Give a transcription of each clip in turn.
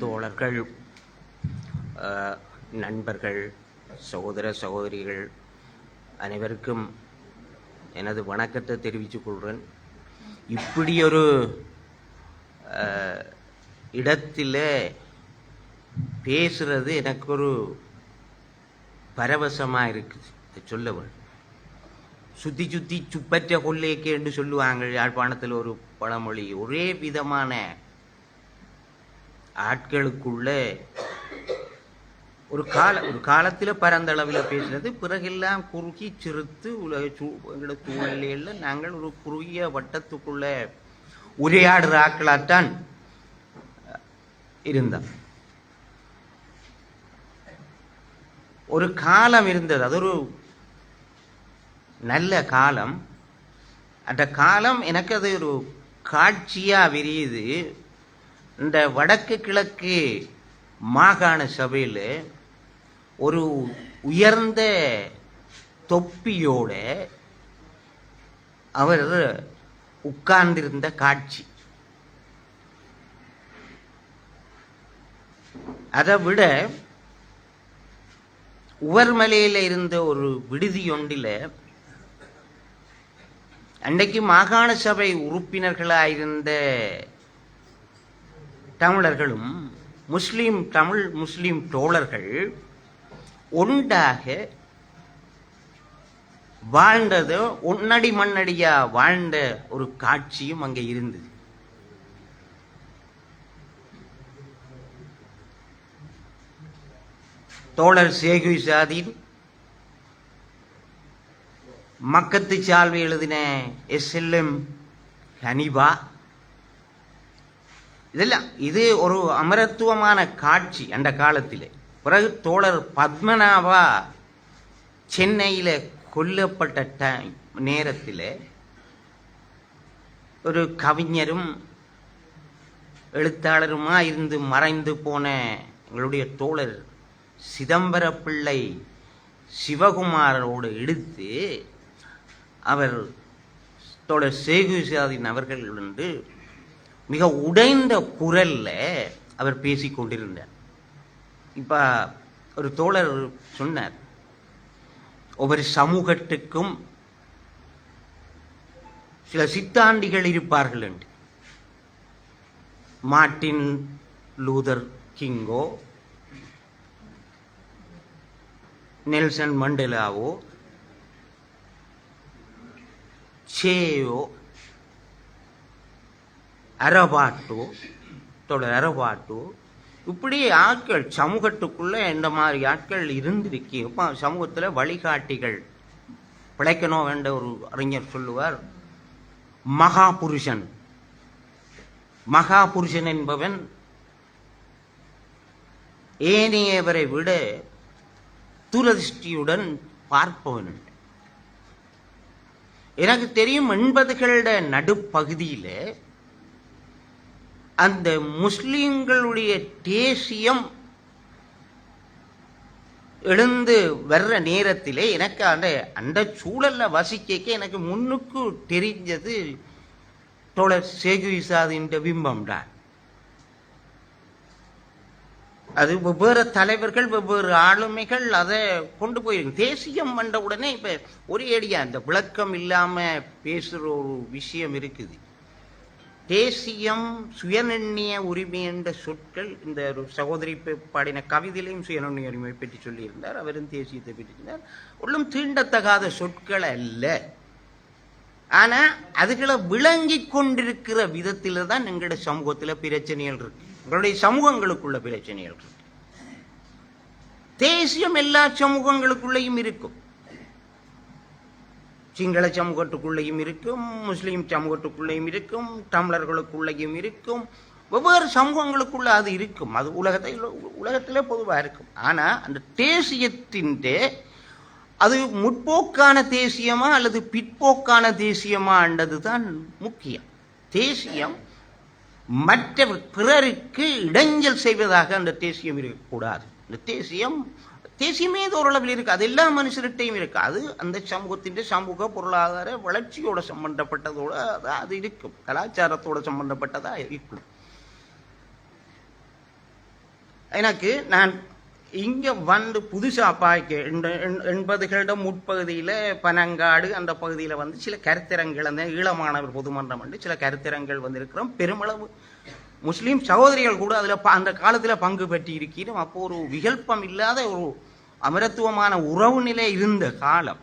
தோழர்கள் நண்பர்கள் சகோதர சகோதரிகள் அனைவருக்கும் எனது வணக்கத்தை தெரிவித்துக் கொள்கிறேன். இப்படி ஒரு இடத்தில் பேசுறது எனக்கு ஒரு பரவசமாக இருக்குது சொல்ல சுத்தி சுத்தி சுப்பற்ற கொள்ளையக்கு என்று சொல்லுவாங்க யாழ்ப்பாணத்தில் ஒரு பழமொழி. ஒரே விதமான ஆட்களுக்குள்ள ஒரு கால ஒரு காலத்தில் பரந்த அளவில் பேசுனது பிறகெல்லாம் குறுகி சிறுத்து உலக சூ எங்களோட சூழ்நிலையில் நாங்கள் ஒரு குறுகிய வட்டத்துக்குள்ள உரையாடுற ஆக்களாகத்தான் இருந்தோம். ஒரு காலம் இருந்தது அது ஒரு நல்ல காலம். அந்த காலம் எனக்கு அது ஒரு காட்சியா விரியுது. இந்த வடக்கு கிழக்கு மாகாண சபையில் ஒரு உயர்ந்த தொப்பியோட அவர் உட்கார்ந்திருந்த காட்சி. அதை விட உவர்மலையில் இருந்த ஒரு விடுதி ஒன்றில் அன்றைக்கு மாகாண சபை உறுப்பினர்களாயிருந்த தமிழர்களும் முஸ்லீம் தமிழ் முஸ்லீம் தோழர்கள் ஒன்றாக வாழ்ந்தது ஒன்னடி மண்ணடியா வாழ்ந்த ஒரு காட்சியும் அங்கே இருந்தது. தோழர் சேகு சாதின் மக்கத்து சால்வை எழுதின எஸ்எல்எம் ஹனிபா இதெல்லாம் இது ஒரு அமரத்துவமான காட்சி அந்த காலத்தில். பிறகு தோழர் பத்மநாபா சென்னையில் கொல்லப்பட்ட டைம் நேரத்தில் ஒரு கவிஞரும் எழுத்தாளருமா இருந்து மறைந்து போன எங்களுடைய தோழர் சிதம்பர பிள்ளை சிவகுமாரோடு எடுத்து அவர் தோழர் சேகுசாதின் அவர்கள் வந்து மிக உடைந்த குரல்ல அவர் பேசி கொண்டிருந்தார் இப்ப ஒரு தோழர் சொன்னார் ஒவ்வொரு சமூகத்துக்கும் சில சித்தாண்டிகள் இருப்பார்கள் என்று. மார்ட்டின் லூதர் கிங்கோ நெல்சன் மண்டேலாவோ சேயோ அறவாட்டு தொடர் அறவாட்டு இப்படி ஆட்கள் சமூகத்துக்குள்ள இந்த மாதிரி ஆட்கள் இருந்திருக்கு. அப்ப சமூகத்தில் வழிகாட்டிகள். பிழைக்கணும் என்ற ஒரு அறிஞர் சொல்லுவார். மகா புருஷன் மகா புருஷன் என்பவன் ஏனையவரை விட துரதிருஷ்டியுடன் பார்ப்பவன். எனக்கு தெரியும் எண்பதுகளோட நடுப்பகுதியில் அந்த முஸ்லீம்களுடைய தேசியம் எழுந்து வர்ற நேரத்திலே எனக்கு அந்த அந்த சூழலில் வசிக்க எனக்கு முன்னுக்கு தெரிஞ்சது தோழர் சேகு இசாதின் பிம்பம் தான் அது வெவ்வேறு தலைவர்கள் வெவ்வேறு ஆளுமைகள் அதை கொண்டு போயிருக்கு. தேசியம் வந்த உடனே இப்போ ஒரே அடியாக அந்த விளக்கம் இல்லாமல் பேசுகிற ஒரு விஷயம் இருக்குது. தேசியம் சுயநிர்ணய உரிமை என்ற சொற்கள் இந்த ஒரு சகோதரி பாடின கவிதையிலையும் சுயநிர்ணய உரிமை பற்றி சொல்லியிருந்தார். அவரும் தேசியத்தை பற்றி சொன்னார். உள்ளும் தீண்டத்தகாத சொற்கள் அல்ல. ஆனால் அதுகளை விளங்கி கொண்டிருக்கிற விதத்தில் தான் எங்களுடைய சமூகத்தில் பிரச்சனைகள் இருக்கு. எங்களுடைய சமூகங்களுக்குள்ள பிரச்சனைகள் இருக்கு. தேசியம் எல்லா சமூகங்களுக்குள்ளேயும் இருக்கும். சிங்கள சமூகத்துக்குள்ளேயும் இருக்கும் முஸ்லீம் சமூகத்துக்குள்ளேயும் இருக்கும் தமிழர்களுக்குள்ளேயும் இருக்கும். வெவ்வேறு சமூகங்களுக்குள்ள அது இருக்கும். அது உலகத்தை உலகத்திலே பொதுவாக இருக்கும். ஆனால் அந்த தேசியத்தின் அது முற்போக்கான தேசியமா அல்லது பிற்போக்கான தேசியமான்றது தான் முக்கியம். தேசியம் மற்ற பிறருக்கு இடைஞ்சல் செய்வதாக அந்த தேசியம் இருக்கக்கூடாது. இந்த தேசியம் தேசியமே ஏதோ ஓரளவில் இருக்கு. அது எல்லா மனுஷர்கிட்டையும் இருக்கு. அது அந்த சமூகத்தின் சமூக பொருளாதார வளர்ச்சியோட சம்பந்தப்பட்டதோட அது- அது இருக்கும். கலாச்சாரத்தோட சம்பந்தப்பட்டதா இருக்கும். எனக்கு நான் இங்க வந்து புதுசா பாய்க்க எண்பதுகளிடம் முற்பகுதியில பனங்காடு அந்த பகுதியில வந்து சில கருத்தரங்கள் அந்த ஈழமானவர் பொதுமன்றம் வந்து சில கருத்தரங்கள் வந்திருக்கிறோம். பெருமளவு முஸ்லீம் சகோதரிகள் கூட அதில் அந்த காலத்தில் பங்கு பெற்றி இருக்கிறோம் அப்போ ஒரு விகல்பம் இல்லாத ஒரு அமரத்துவமான உறவு நிலை இருந்த காலம்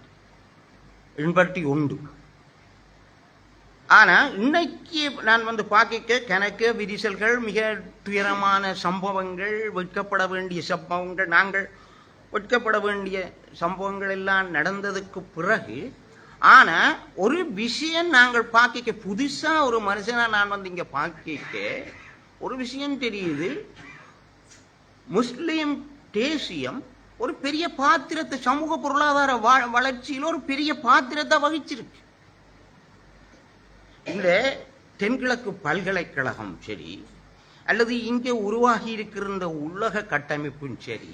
எண்பத்தி ஒன்று. ஆனால் இன்னைக்கு நான் வந்து பார்க்க கணக்கு விரிசல்கள் மிக துயரமான சம்பவங்கள் வெட்கப்பட வேண்டிய சம்பவங்கள் நாங்கள் வெட்கப்பட வேண்டிய சம்பவங்கள் எல்லாம் நடந்ததுக்கு பிறகு ஆனால் ஒரு விஷயம் நாங்கள் பார்க்க புதுசாக ஒரு மனுஷனாக நான் வந்து இங்கே பார்க்க ஒரு விஷயம் தெரியுது. முஸ்லிம் தேசியம் ஒரு பெரிய பாத்திரத்தை சமூக பொருளாதார வளர்ச்சியில் ஒரு பெரிய பாத்திரத்தை வகிச்சிருக்கு. இந்த தென்கிழக்கு பல்கலைக்கழகம் சரி அல்லது இங்கே உருவாகி இருக்கிற இந்த உலக கட்டமைப்பும் சரி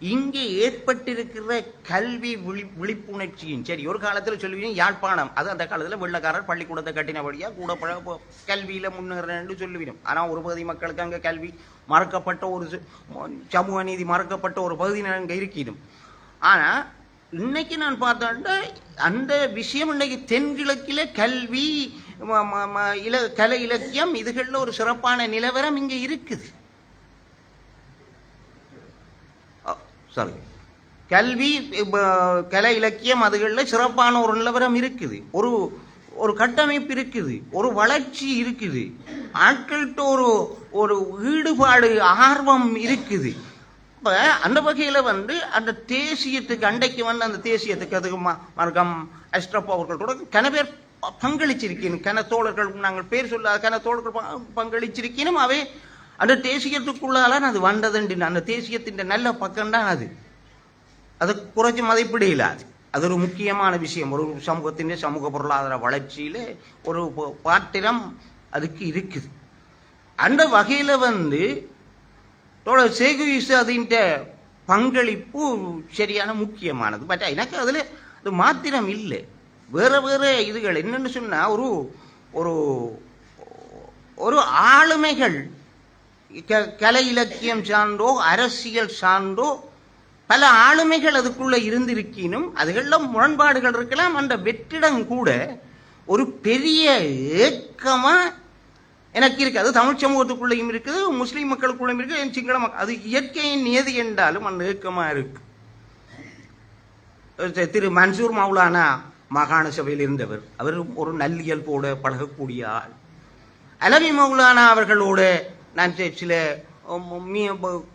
இங்கே ஏற்பட்டிருக்கிற கல்வி விழி விழிப்புணர்ச்சியும் சரி ஒரு காலத்தில் சொல்லுவீங்க யாழ்ப்பாணம். அது அந்த காலத்தில் வெள்ளக்காரர் பள்ளிக்கூடத்தை கட்டினபடியாக கூட பழ கல்வியில் முன்னேறேன்னு சொல்லுவீங்க. ஆனால் ஒரு பகுதி மக்களுக்கு அங்கே கல்வி மறக்கப்பட்ட ஒரு சு- சமூக நீதி மறக்கப்பட்ட ஒரு பகுதி அங்கே இருக்கிறோம் ஆனால் இன்னைக்கு நான் பார்த்தேன்டா அந்த விஷயம் இன்னைக்கு தென்கிழக்கில் கல்வி ம- ம- ம- இல கலை இலக்கியம் இதுகளில் ஒரு சிறப்பான நிலவரம் இங்கே இருக்குது. சாரி கல்வி ப- கலை இலக்கியம் அதுகளில் சிறப்பான ஒரு நிலவரம் இருக்குது. ஒரு ஒரு கட்டமைப்பு இருக்குது. ஒரு வளர்ச்சி இருக்குது. ஆட்கள்கிட்ட ஒரு ஒரு ஈடுபாடு ஆர்வம் இருக்குது. இப்போ அந்த வகையில் வந்து அந்த தேசியத்துக்கு அண்டைக்கு வந்து அந்த தேசியத்துக்கு அதுக்கு ம- மர்கம் அஷ்ரப் அவர்கள் கூட கன பேர் பங்களிச்சிருக்கணும் கன தோழர்கள் நாங்கள் பேர் சொல்லாத கன தோழர்கள் ப- பங்களிச்சிருக்கணும் அவை அந்த தேசியத்துக்குள்ளால அது வந்ததுண்டு அந்த தேசியத்தின் நல்ல பக்கம்தான் அது. அது குறைச்சி மதிப்பிட இல்லாது அது ஒரு முக்கியமான விஷயம். ஒரு சமூகத்தின் சமூக பொருளாதார வளர்ச்சியில் ஒரு பாத்திரம் அதுக்கு இருக்குது. அந்த வகையில் வந்து சேகுவிசு அதின் பங்களிப்பு சரியான முக்கியமானது. பட் எனக்கு அதில் அது மாத்திரம் இல்லை. வேற வேற இதுகள். என்னென்னு சொன்னால் ஒரு ஒரு ஒரு ஆளுமைகள் கலை இலக்கியம் சார்ந்தோ அரசியல் சார்ந்தோ பல ஆளுமைகள் அதுக்குள்ளே இருந்திருக்கினும் அதுகளில் முரண்பாடுகள் இருக்கலாம். அந்த வெற்றிடம் கூட ஒரு பெரிய ஏக்கமாக எனக்கு இருக்குது அது தமிழ் சமூகத்துக்குள்ளேயும் இருக்குது முஸ்லீம் மக்களுக்குள்ளேயும் இருக்குது என் சிங்கள மக்கள் அது இயற்கையின் நியதி என்றாலும் அந்த ஏக்கமாக இருக்கு. திரு- திரு மன்சூர் மௌலானா மாகாண சபையில் இருந்தவர். அவர் ஒரு நல்லியல்போட பழகக்கூடிய ஆள். அலவி மௌலானா அவர்களோட நான் சில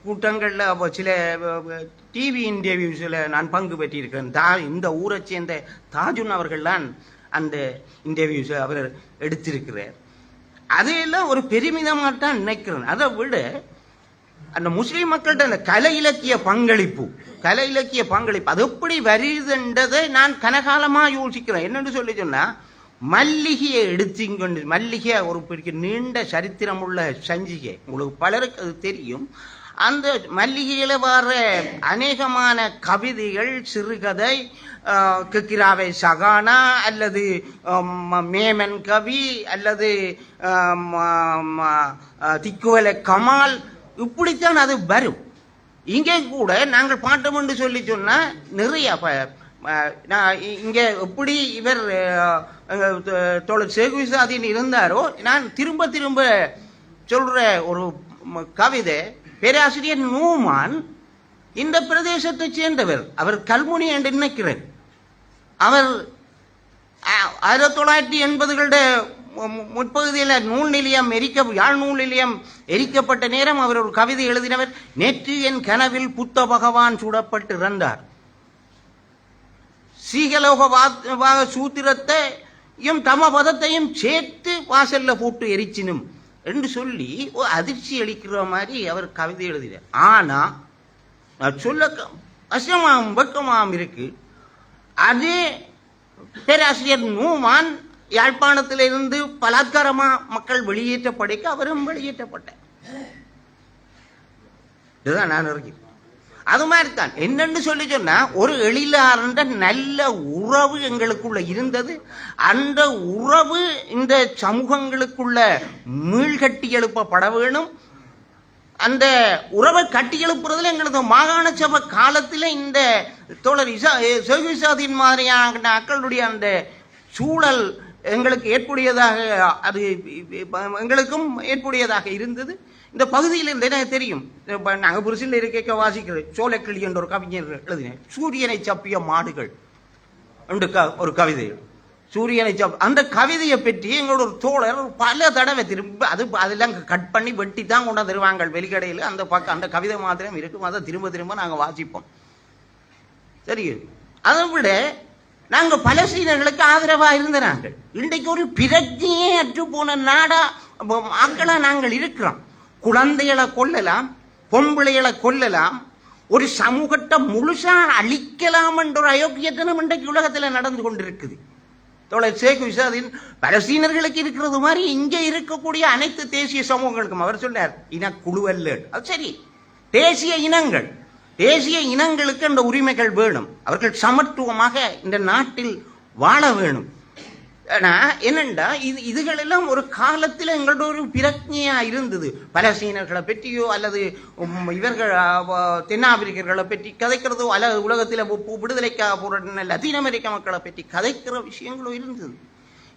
கூட்டங்களில் சில டிவி இன்டர்வியூஸில் நான் பங்கு பெற்றிருக்கிறேன். தா இந்த ஊரை சேர்ந்த தாஜுன் அவர்கள்தான் அந்த இன்டர்வியூஸை அவர் எடுத்திருக்கிறார். அதையெல்லாம் ஒரு பெருமிதமாக தான் நினைக்கிறேன். அதை விட அந்த முஸ்லீம் மக்கள்கிட்ட அந்த கலை இலக்கிய பங்களிப்பு கலை இலக்கிய பங்களிப்பு அது எப்படி வருதுன்றதை நான் கனகாலமாக யோசிக்கிறேன். என்னென்னு சொல்லி சொன்னால் மல்லிகையை எடுத்துங்கொண்டு மல்லிகை ஒரு பெரிய நீண்ட சரித்திரம் உள்ள சஞ்சிகை. உங்களுக்கு பலருக்கு அது தெரியும். அந்த மல்லிகையில் வர அநேகமான கவிதைகள் சிறுகதை கிக்கிராவை சகானா அல்லது மேமன் கவி அல்லது திக்குவல திக்குவலை கமால் இப்படித்தான் அது வரும். இங்கே கூட நாங்கள் பாட்டம் என்று சொல்லி சொன்னால் நிறைய நான் இங்கே எப்படி இவர் அஹ், அஹ், தோழர் இருந்தாரோ நான் திரும்ப திரும்ப சொல்ற ஒரு கவிதை பேராசிரியர் நூமான் இந்த பிரதேசத்தை சேர்ந்தவர். அவர் கல்முனி என்று நினைக்கிறேன். அவர் ஆயிரத்தி தொள்ளாயிரத்தி எண்பதுகளுடைய முற்பகுதியில் நூல் நிலையம் எரிக்க யாழ் நூல் நிலையம் எரிக்கப்பட்ட நேரம் அவர் ஒரு கவிதை எழுதினவர். நேற்று என் கனவில் புத்த பகவான் சுடப்பட்டு இறந்தார். சீகலோக வா- வா- சூத்திரத்தையும் தமபதத்தையும் சேர்த்து வாசல்ல போட்டு எரிச்சினும். என்று சொல்லி ஒரு அதிர்ச்சி அளிக்கிற மாதிரி அவர் கவிதை எழுதினார். ஆனா நான் சொல்ல க- கஷ்டமாம் இருக்கு. அதே பேராசிரியர் நூமான் யாழ்ப்பாணத்திலிருந்து பலாத்காரமா மக்கள் வெளியேற்றப்படைக்க அவரும் வெளியேற்றப்பட்டார். இதுதான் நான் இருக்கேன் அது மாதிரி தான் என்னன்னு சொல்லி சொன்னா ஒரு எழிலார்ந்த நல்ல உறவு எங்களுக்குள்ள இருந்தது. அந்த உறவு இந்த சமூகங்களுக்குள்ள மீள்கட்டி எழுப்பப்பட வேணும். அந்த உறவை கட்டி எழுப்புறதுல எங்களது மாகாண சபை காலத்தில் இந்த தோழர் இசா செகுசாதின் மாதிரியான மக்களுடைய அந்த சூழல் எங்களுக்கு ஏற்புடையதாக அது எங்களுக்கும் ஏற்புடையதாக இருந்தது. இந்த பகுதியில் இருந்தே எனக்கு தெரியும். நாங்கள் நாங்க புருசில் இருக்க வாசிக்கிறது. சோலைக்கிளி என்ற ஒரு கவிஞர் எழுதினேன். சூரியனை சப்பிய மாடுகள் என்று க- ஒரு கவிதை. சூரியனை சப் அந்த கவிதையை பற்றி எங்களோட ஒரு தோழர் பல தடவை திரும்ப அது அதெல்லாம் கட் பண்ணி வெட்டி தான் கொண்டு தருவாங்க வெளிக்கடையில். அந்த பக்கம் அந்த கவிதை மாத்திரம் இருக்கும். அதை திரும்ப திரும்ப நாங்கள் வாசிப்போம். சரி. அதை விட நாங்கள் பலஸ்தீனர்களுக்கு ஆதரவாக இருந்த நாங்கள். இன்றைக்கு ஒரு பிரஜையே அற்று போன நாடா மக்களாக நாங்கள் இருக்கிறோம். குழந்தைகளை கொல்லலாம் பொம்பளைகளை கொல்லலாம் ஒரு சமூகத்தை முழுசா அழிக்கலாம் என்ற ஒரு அயோக்கியத்தனம் இன்றைக்கு உலகத்தில் நடந்து கொண்டிருக்குது. தோழர் ஷேக் விசாதின் பலஸ்தீனர்களுக்கு இருக்கிறது மாதிரி இங்கே இருக்கக்கூடிய அனைத்து தேசிய சமூகங்களுக்கும் அவர் சொன்னார் இனக்குழுவல்ல. அது சரி. தேசிய இனங்கள் தேசிய இனங்களுக்கு அந்த உரிமைகள் வேணும். அவர்கள் சமத்துவமாக இந்த நாட்டில் வாழ வேணும். ஆனா என்னண்டா இது இதுகளெல்லாம் ஒரு காலத்தில் எங்களோட ஒரு பிரஜையா இருந்தது. பலஸ்தீனர்களை பற்றியோ அல்லது இவர்கள் தென்னாப்பிரிக்கர்களை பற்றி கதைக்கிறதோ அல்லது உலகத்தில் விடுதலைக்காக போராடின லத்தீன் அமெரிக்க மக்களை பற்றி கதைக்கிற விஷயங்களும் இருந்தது.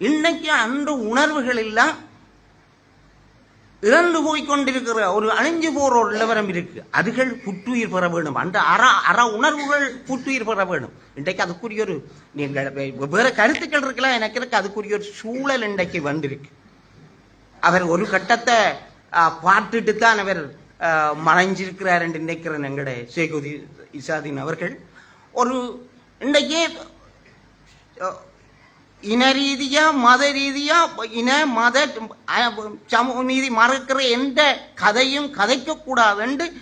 இன்னைக்கு அந்த உணர்வுகள் எல்லாம் இறந்து போய் கொண்டிருக்கிற ஒரு அழிஞ்சு போற ஒரு நிலவரம் இருக்கு. அதுகள் புத்துயிர் பெற வேணும் அந்த அற அற உணர்வுகள் புத்துயிர் பெற வேணும் இன்றைக்கு அதுக்குரிய ஒரு நீங்கள் வேற கருத்துக்கள் இருக்கலாம் எனக்கு இருக்கு. அதுக்குரிய ஒரு சூழல் இன்றைக்கு வந்திருக்கு. அவர் ஒரு கட்டத்தை பார்த்துட்டு தான் அவர் மறைஞ்சிருக்கிறார் என்று நினைக்கிறேன் எங்களுடைய சேகுதி இசாதீன் அவர்கள். ஒரு இன்றைக்கே இன ரீதியா மத ரீதியா இன மத சமூக நீதி மறக்கிற எந்த கதையும் கதைக்க கூடாது என்று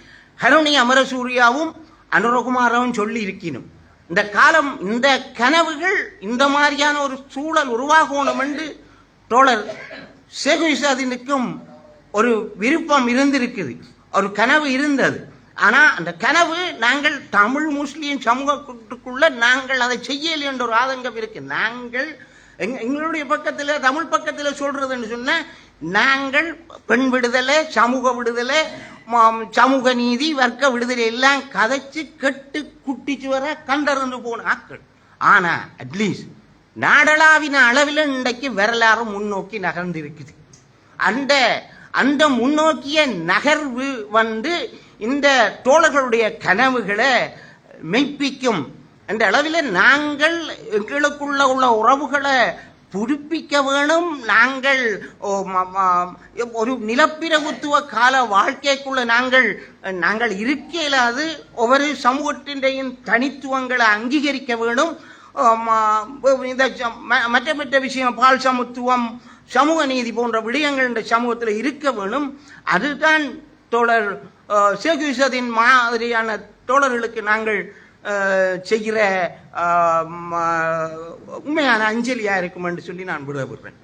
ஹருணி அமரசூரியாவும் அனுரகுமாரவும் சொல்லி இருக்கணும் இந்த காலம் இந்த கனவுகள் இந்த மாதிரியான ஒரு சூழல் உருவாகணும் என்று தோழர் சேகுசாதினுக்கும் ஒரு விருப்பம் இருந்திருக்குது. ஒரு கனவு இருந்தது. ஆனா அந்த கனவு நாங்கள் தமிழ் முஸ்லீம் சமூகத்துக்குள்ள நாங்கள் அதை செய்யலை என்ற ஒரு ஆதங்கம் இருக்கு. நாங்கள் எங்களுடைய பக்கத்தில் தமிழ் பக்கத்தில் சொல்றதுன்னு சொன்னால் நாங்கள் பெண் விடுதலை சமூக விடுதலை சமூக நீதி வர்க்க விடுதலை எல்லாம் கதைச்சு கெட்டு குட்டிச்சு வர கண்டறிந்து போன ஆக்கள் ஆனா அட்லீஸ்ட் நாடளாவின அளவில் இன்றைக்கு வரலாறு முன்னோக்கி நகர்ந்து இருக்குது அந்த அந்த முன்னோக்கிய நகர்வு வந்து இந்த தோழர்களுடைய கனவுகளை மெய்ப்பிக்கும். அந்த அளவில் நாங்கள் எங்களுக்குள்ள உள்ள உறவுகளை புதுப்பிக்க வேணும். நாங்கள் ஒரு நிலப்பிரபுத்துவ கால வாழ்க்கைக்குள்ள நாங்கள் நாங்கள் இருக்க ஒவ்வொரு சமூகத்தின் தனித்துவங்களை அங்கீகரிக்க வேணும். இந்த ம- மற்ற மற்ற விஷயம் பால் சமத்துவம் சமூக நீதி போன்ற விடயங்கள் இந்த சமூகத்தில் இருக்க வேணும். அதுதான் தோழர் சேகுசதின் மாதிரியான தோழர்களுக்கு நாங்கள் செய்கிற ம- உண்மையான அஞ்சலியாக இருக்கும் என்று சொல்லி நான் விரும்புகிறேன்